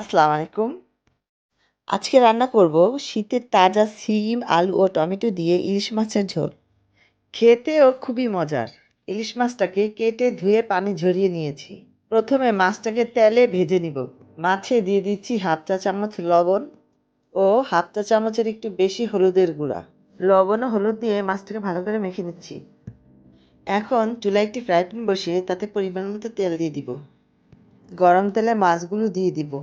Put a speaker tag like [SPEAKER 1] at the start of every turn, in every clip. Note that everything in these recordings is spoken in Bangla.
[SPEAKER 1] আসসালামু আলাইকুম। আজকে রান্না করব শীতের তাজা সিম, আলু ও টমেটো দিয়ে ইলিশ মাছের ঝোল। খেতেও খুবই মজার। ইলিশ মাছটাকে কেটে ধুয়ে পানি ঝরিয়ে নিয়েছি। প্রথমে মাছটাকে তেলে ভেজে নিব। মাছে দিয়ে দিচ্ছি হাফ চা চামচ লবণ ও হাফ চা চামচের একটু বেশি হলুদের গুঁড়া। লবণ ও হলুদ দিয়ে মাছটাকে ভালো করে মেখে নিচ্ছি। এখন চুলায় একটি ফ্রাই প্যান বসিয়ে তাতে পরিমাণ মতো তেল দিয়ে দিব। গরম তেলে মাছগুলো দিয়ে দিব।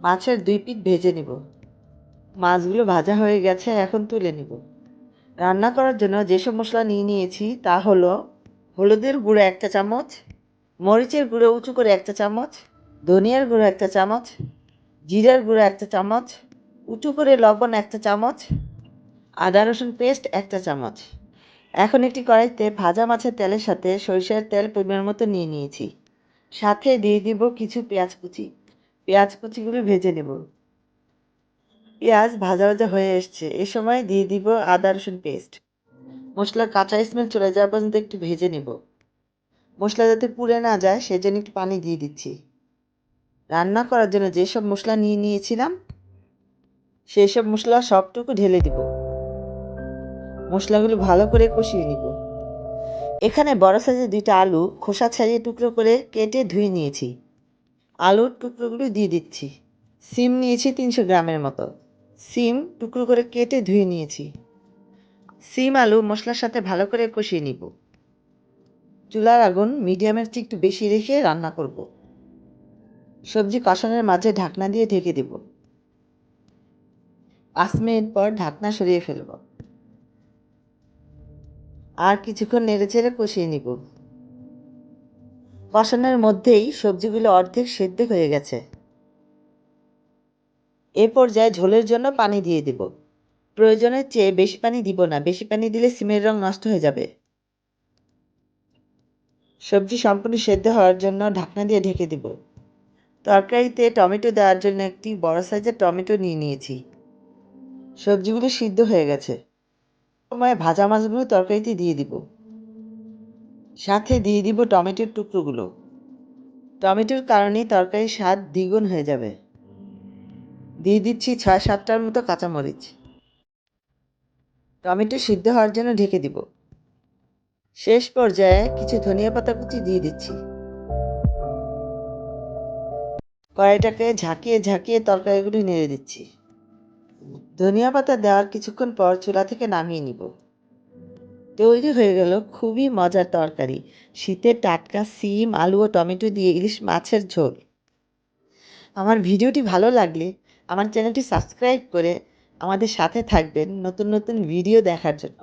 [SPEAKER 1] মাছের দুই পিঠ ভেজে নিব। মাছগুলো ভাজা হয়ে গেছে, এখন তুলে নিব। রান্না করার জন্য যেসব মশলা নিয়ে নিয়েছি তা হলো হলুদের গুঁড়ো একটা চামচ, মরিচের গুঁড়ো উঁচু করে একটা চামচ, ধনিয়ার গুঁড়ো একটা চামচ, জিরার গুঁড়ো একটা চামচ, উঁচু করে লবণ একটা চামচ, আদা রসুন পেস্ট একটা চামচ। এখন একটি কড়াইতে ভাজা মাছের তেলের সাথে সরিষার তেল পরিমাণ মতো নিয়ে নিয়েছি। সাথে দিয়ে দিব কিছু পেঁয়াজ কুচি। পেঁয়াজ কুচিগুলো ভেজে নেব। পেঁয়াজ ভাজা ভাজা হয়ে এসছে। এ সময় দিয়ে দিব আদা, রসুন পেস্ট মশলার কাঁচা স্মেল চলে যাওয়া পর্যন্ত একটু ভেজে নেব। মশলা যাতে পুড়ে না যায়, সেজন্য একটু পানি দিয়ে দিচ্ছি। রান্না করার জন্য যেসব মশলা নিয়ে নিয়েছিলাম সেই সব মশলা সবটুকু ঢেলে দিব। মশলাগুলো ভালো করে কষিয়ে নিব। এখানে বড় সাইজের দুইটা আলু খোসা ছাড়িয়ে টুকরো করে কেটে ধুয়ে নিয়েছি। আলুর টুকরোগুলো দিয়ে দিচ্ছি। সিম নিয়েছি তিনশো গ্রামের মতো। সিম টুকরো করে কেটে ধুয়ে নিয়েছি। সিম, আলু, মশলার সাথে ভালো করে কষিয়ে নিব। চুলার আগুন মিডিয়ামের চেয়ে একটু বেশি রেখে রান্না করব। সবজি কষানোর মাঝে ঢাকনা দিয়ে ঢেকে দেব। পাঁচ মিনিট পর ঢাকনা সরিয়ে ফেলব। আর কিছুক্ষণ নেড়ে চেড়ে কষিয়ে নিব। কষানোর মধ্যেই সবজিগুলো অর্ধেক সেদ্ধ হয়ে গেছে। এ পর্যায়ে ঝোলের জন্য পানি দিয়ে দিব। প্রয়োজনের চেয়ে বেশি পানি দিব না, বেশি পানি দিলে সিমের রং নষ্ট হয়ে যাবে। সবজি সম্পূর্ণ সেদ্ধ হওয়ার জন্য ঢাকনা দিয়ে ঢেকে দিব। তরকারিতে টমেটো দেওয়ার জন্য একটি বড় সাইজের টমেটো নিয়ে নিয়েছি। সবজিগুলো সিদ্ধ হয়ে গেছে। সময় ভাজা মাছগুলো তরকারিতে দিয়ে দিব। সাথে দিয়ে দিব টমেটোর টুকরোগুলো। টমেটোর কারণেই তরকারির স্বাদ দ্বিগুণ হয়ে যাবে। দিয়ে দিচ্ছি ছয় সাতটার মতো কাঁচামরিচ। টমেটো সিদ্ধ হওয়ার জন্য ঢেকে দিব। শেষ পর্যায়ে কিছু ধনিয়া পাতা কুচি দিয়ে দিচ্ছি। কড়াইটাকে ঝাঁকিয়ে ঝাঁকিয়ে তরকারিগুলি নেড়ে দিচ্ছি। ধনিয়া পাতা দেওয়ার কিছুক্ষণ পর চুলা থেকে নামিয়ে নিব। তৈরি হয়ে গেল খুবই মজার তরকারি। শীতের টাটকা সিম, আলু ও টমেটো দিয়ে ইলিশ মাছের ঝোল। আমার ভিডিওটি ভালো লাগলে আমার চ্যানেলটি সাবস্ক্রাইব করে আমাদের সাথে থাকবেন নতুন নতুন ভিডিও দেখার জন্য।